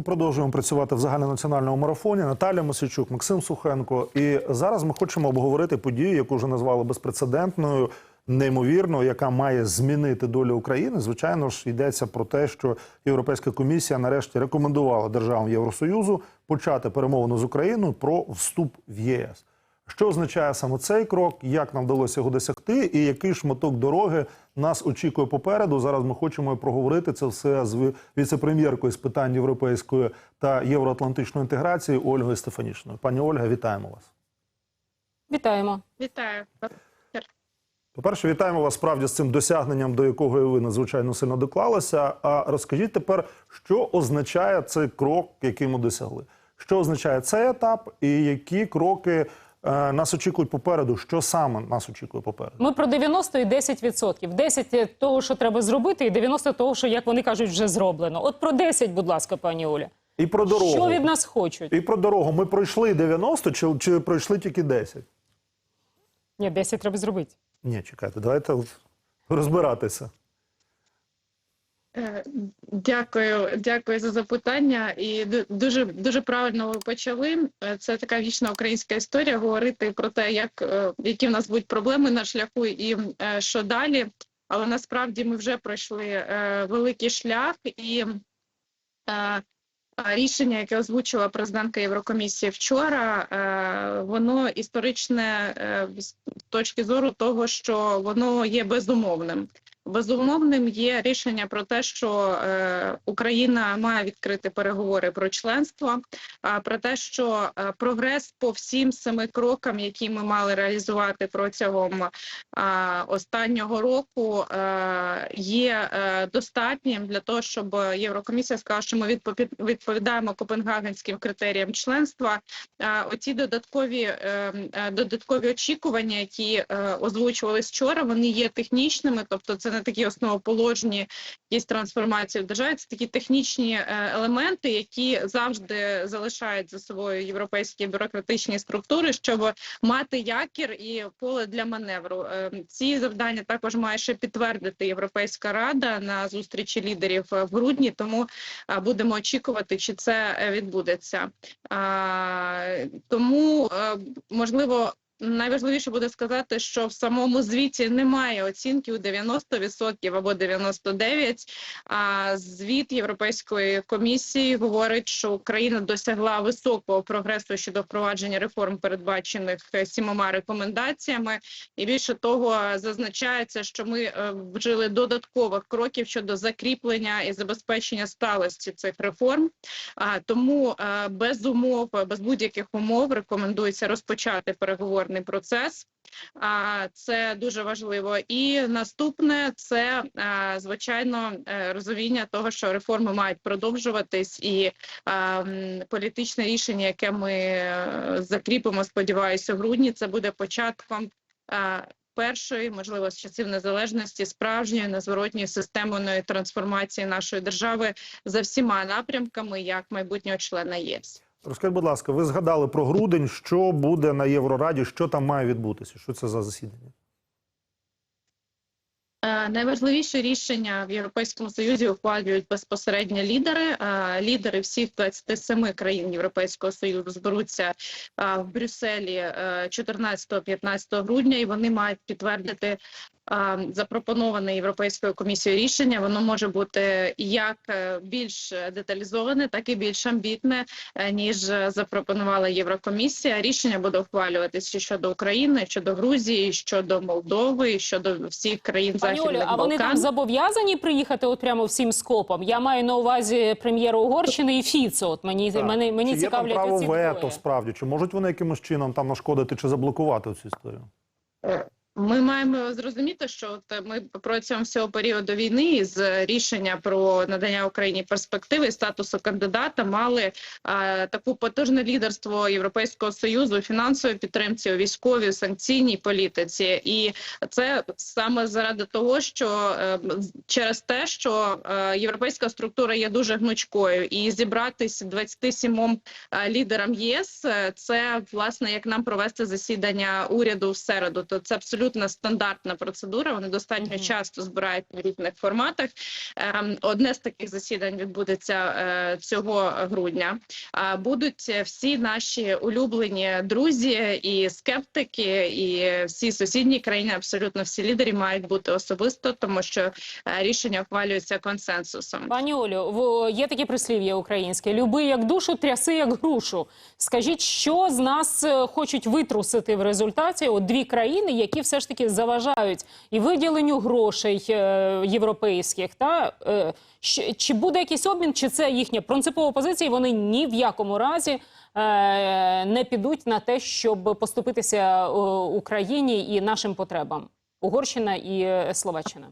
Ми продовжуємо працювати в загальнонаціональному марафоні. Наталя Мосичук, Максим Сухенко. І зараз ми хочемо обговорити подію, яку вже назвали безпрецедентною, неймовірною, яка має змінити долю України. Звичайно ж, йдеться про те, що Європейська комісія нарешті рекомендувала державам Євросоюзу почати перемовину з Україною про вступ в ЄС. Що означає саме цей крок, як нам вдалося його досягти, і який шматок дороги нас очікує попереду? Зараз ми хочемо проговорити це все з віце-прем'єркою з питань європейської та євроатлантичної інтеграції Ольгою Стефанішиною. Пані Ольга, вітаємо вас. Вітаємо. Вітаю. По-перше, вітаємо вас справді з цим досягненням, до якого і ви надзвичайно сильно доклалися. А розкажіть тепер, що означає цей крок, який ми досягли? Що означає цей етап, і які кроки нас очікують попереду? Що саме нас очікує попереду? Ми про 90 і 10 відсотків. 10 того, що треба зробити, і 90 того, що, як вони кажуть, вже зроблено. От про 10, будь ласка, пані Оля. І про дорогу. Що від нас хочуть? І про дорогу. Ми пройшли 90 чи, чи пройшли тільки 10? Ні, 10 треба зробити. Ні, чекайте, давайте розбиратися. Е, Дякую, дякую за запитання. І дуже дуже правильно ви почали. Е, Це така вічна українська історія говорити про те, як е, які в нас будуть проблеми на шляху і що далі. Але насправді ми вже пройшли великий шлях і. Рішення, яке озвучила президентка Єврокомісії вчора, воно історичне з точки зору того, що воно є безумовним. Безумовним є рішення про те, що е, Україна має відкрити переговори про членство, а про те, що е, прогрес по всім семи крокам, які ми мали реалізувати протягом останнього року, е, є достатнім для того, щоб Єврокомісія сказала, що ми відповідаємо копенгагенським критеріям членства. Оці додаткові додаткові очікування, які озвучувались вчора, вони є технічними, тобто це не такі основоположні якісь трансформації в державі, це такі технічні е, елементи, які завжди залишають за собою європейські бюрократичні структури, щоб мати якір і поле для маневру. Е, Ці завдання також має ще підтвердити Європейська рада на зустрічі лідерів е, в грудні. Тому будемо очікувати, чи це відбудеться. Тому можливо. Найважливіше буде сказати, що в самому звіті немає оцінки у 90% або 99%. А звіт Європейської комісії говорить, що Україна досягла високого прогресу щодо впровадження реформ, передбачених сімома рекомендаціями. І більше того, зазначається, що ми е, вжили додаткових кроків щодо закріплення і забезпечення сталості цих реформ. А тому е, без умов, без будь-яких умов рекомендується розпочати переговорний процес. Це дуже важливо. І наступне це звичайно е, розуміння того, що реформи мають продовжуватись, і політичне рішення, яке ми е, закріпимо, сподіваюся, в грудні, це буде початком. Першої, можливо, з часів незалежності, справжньої незворотньої системної трансформації нашої держави за всіма напрямками, як майбутнього члена ЄС. Розкажіть, будь ласка, ви згадали про грудень, що буде на Єврораді, що там має відбутися? Що це за засідання? Е, Найважливіше рішення в Європейському Союзі ухвалюють безпосередньо лідери. Е, Лідери всіх 27 країн Європейського Союзу зберуться е, в Брюсселі е, 14-15 грудня, і вони мають підтвердити запропоноване Європейською комісією рішення. Воно може бути як е, більш деталізоване, так і більш амбітне, е, ніж е, запропонувала Єврокомісія. Рішення буде ухвалюватися щодо України, щодо Грузії, щодо Молдови, щодо всіх країн Пані Олю, Західних а вони там зобов'язані приїхати от прямо всім скопом? Я маю на увазі прем'єру Угорщини і Фіцо. От мені, Так. мені, мені чи є там цікавлять право оці вето двоє. справді? Чи можуть вони якимось чином там нашкодити чи заблокувати цю історію? Ми маємо зрозуміти, що от ми протягом всього періоду війни з рішення про надання Україні перспективи статусу кандидата мали а, таку потужне лідерство Європейського союзу у фінансовій підтримці, у військовій санкційній політиці, і це саме заради того, що е, через те, що е, європейська структура є дуже гнучкою, і зібратись 27 е, лідерам ЄС, е, це власне як нам провести засідання уряду в середу. То це абсолютно абсолютно стандартна процедура. Вони достатньо часто збирають в різних форматах. Ем, Одне з таких засідань відбудеться е, цього грудня. Будуть всі наші улюблені друзі і скептики, і всі сусідні країни, абсолютно всі лідери мають бути особисто, тому що е, рішення ухвалюється консенсусом. Пані Олю, є таке прислів'я українське: люби як душу, тряси як грушу. Скажіть, що з нас е, хочуть витрусити в результаті от дві країни, які все ж таки заважають і виділенню грошей е, європейських, та е, чи буде якийсь обмін, чи це їхня принципова позиція? і Вони ні в якому разі е, не підуть на те, щоб поступитися Україні і нашим потребам. Угорщина і Словаччина.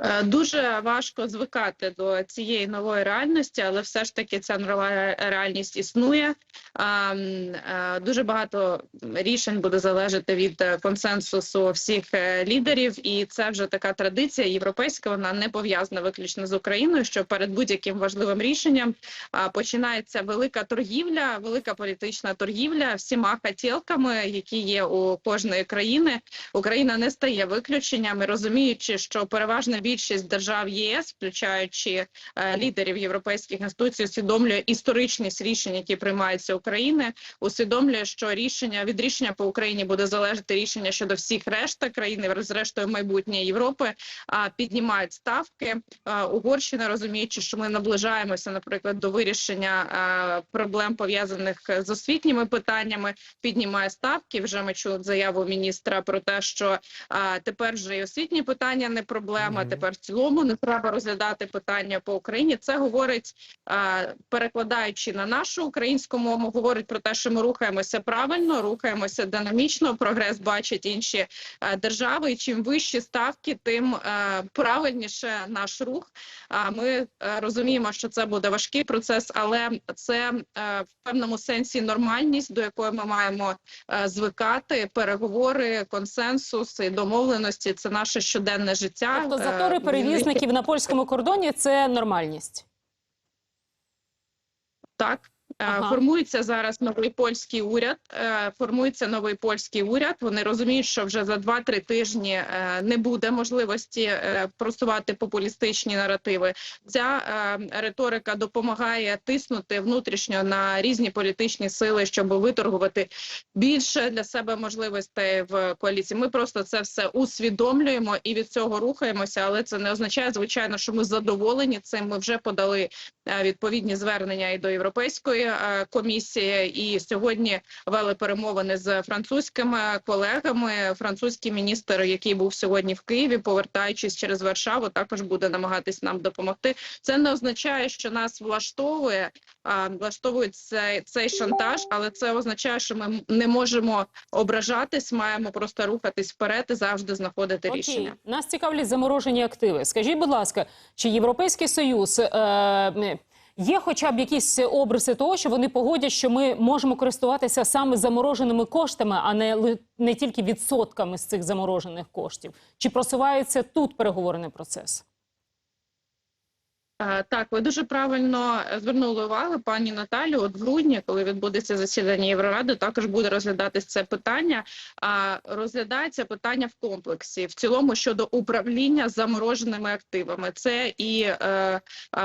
Е, Дуже важко звикати до цієї нової реальності, але все ж таки ця нова реальність існує. Е, Дуже багато рішень буде залежати від е, консенсусу всіх лідерів, і це вже така традиція європейська. Вона не пов'язана виключно з Україною. Що перед будь-яким важливим рішенням починається велика торгівля, велика політична торгівля всіма хотілками, які є у кожної країни. Україна не стає виключенням, розуміючи, що переважна більшість держав ЄС, включаючи е, лідерів європейських інституцій, усвідомлює історичність рішень, які приймаються України, усвідомлює, що рішення від рішення по Україні буде залежати рішення щодо всіх решта країн, зрештою майбутнє Європи. А піднімають ставки. Е, Угорщина розуміючи, що ми наближаємося, наприклад, до вирішення е, проблем пов'язаних з освітніми питаннями, піднімає ставки. Вже ми чули заяву міністра про те, що тепер вже і освітні питання не проблема. Тепер в цілому не треба розглядати питання по Україні. Це говорить, перекладаючи на нашу українську мову, говорить про те, що ми рухаємося правильно, рухаємося динамічно. Прогрес бачать інші держави. І чим вищі ставки, тим правильніше наш рух. А ми е, розуміємо, що це буде важкий процес, але це е, в певному сенсі нормальність, до якої ми маємо е, звикати. Переговори, консенсус і домовленості це наше щоденне життя. Тобто Е, затори перевізників на польському кордоні це нормальність. Так. Е, Ага. Формується зараз новий польський уряд. е, Формується новий польський уряд. Вони розуміють, що вже за 2-3 тижні е, не буде можливості просувати популістичні наративи. Ця риторика допомагає тиснути внутрішньо на різні політичні сили, щоб виторгувати більше для себе можливостей в коаліції. Ми просто це все усвідомлюємо і від цього рухаємося. Але це не означає, звичайно, що ми задоволені цим. Ми вже подали відповідні звернення і до європейської комісії. І сьогодні вели перемовини з французькими колегами. Французький міністр, який був сьогодні в Києві, повертаючись через Варшаву, також буде намагатись нам допомогти. Це не означає, що нас влаштовує, а, влаштовує цей, цей шантаж, але це означає, що ми не можемо ображатись, маємо просто рухатись вперед і завжди знаходити рішення. Нас цікавлять заморожені активи. Скажіть, будь ласка, чи Європейський Союз е, є хоча б якісь обриси того, що вони погодять, що ми можемо користуватися саме замороженими коштами, а не, не тільки відсотками з цих заморожених коштів? Чи просувається тут переговорний процес? Так, ви дуже правильно е, звернули увагу, пані Наталю. От в грудні, коли відбудеться засідання Євроради, також буде розглядатись це питання. А розглядається питання в комплексі, в цілому щодо управління замороженими активами. Це і е,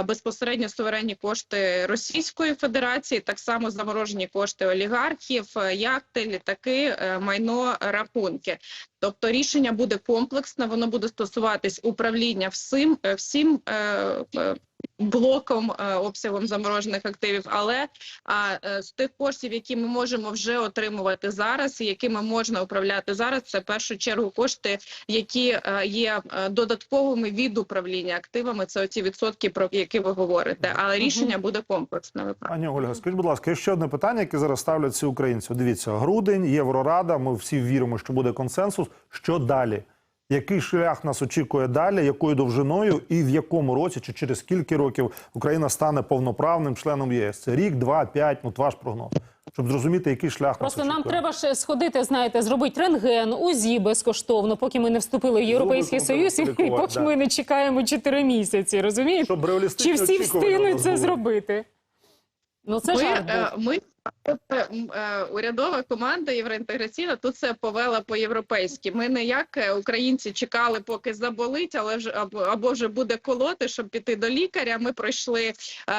безпосередньо суверенні кошти Російської Федерації, так само заморожені кошти олігархів, е, яхти, літаки, е, майно, рахунки. Тобто рішення буде комплексне, воно буде стосуватись управління всім, всім е, блоком е, обсягом заморожених активів, але а, е, з тих коштів, які ми можемо вже отримувати зараз, і якими можна управляти зараз, це в першу чергу кошти, які е, є додатковими від управління активами. Це оті відсотки, про які ви говорите. Але рішення буде комплексне. Пані Ольга, скажіть, будь ласка, ще одне питання, яке зараз ставлять всі українці. Дивіться, грудень, Єврорада. Ми всі віримо, що буде консенсус. Що далі? Який шлях нас очікує далі? Якою довжиною і в якому році, чи через скільки років Україна стане повноправним членом ЄС? Це рік, два, п'ять. Ну, ваш прогноз, щоб зрозуміти, який шлях Просто нас нам треба ще сходити, знаєте, зробити рентген, УЗІ безкоштовно, поки ми не вступили в Європейський Зуби Союз, і поки да. ми не чекаємо 4 місяці. Розумієте? щоб Чи всі встигнуть це зробити? Ну це Ми, жарт е, ми Тут е, урядова команда євроінтеграційна тут це повела по-європейськи. Ми не як е, українці чекали, поки заболить, але вже або, або вже буде колоти, щоб піти до лікаря. Ми пройшли е,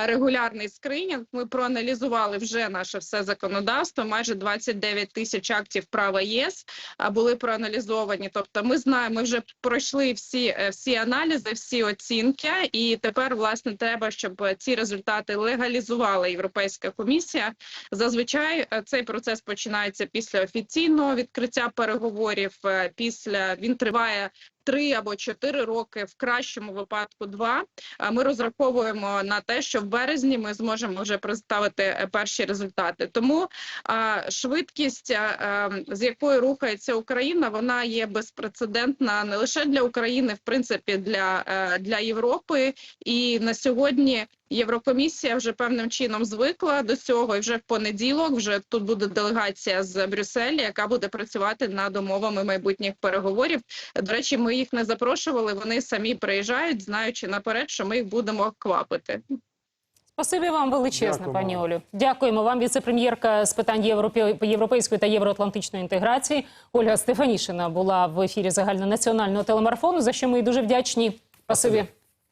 регулярний скринінг. Ми проаналізували вже наше все законодавство. Майже 29 тисяч актів права ЄС були проаналізовані. Тобто, ми знаємо, ми вже пройшли всі, всі аналізи, всі оцінки, і тепер власне треба, щоб ці результати легалізувала Європейська комісія. Зазвичай е, цей процес починається після офіційного відкриття переговорів. е, Після він триває три або чотири роки, в кращому випадку два. А Ми розраховуємо на те, що в березні ми зможемо вже представити е, перші результати. Тому швидкість, е, з якою рухається Україна, вона є безпрецедентна не лише для України, в принципі, для, е, для Європи. І на сьогодні Єврокомісія вже певним чином звикла до цього, і вже в понеділок вже тут буде делегація з Брюсселя, яка буде працювати над умовами майбутніх переговорів. До речі, ми їх не запрошували. Вони самі приїжджають, знаючи наперед, що ми їх будемо квапити. Спасибі вам величезне, Дякуємо. пані Олю. Дякуємо вам, віце-прем'єрка з питань європі... європейської та євроатлантичної інтеграції. Ольга Стефанішина була в ефірі загальнонаціонального телемарафону, за що ми дуже вдячні. Спасибі.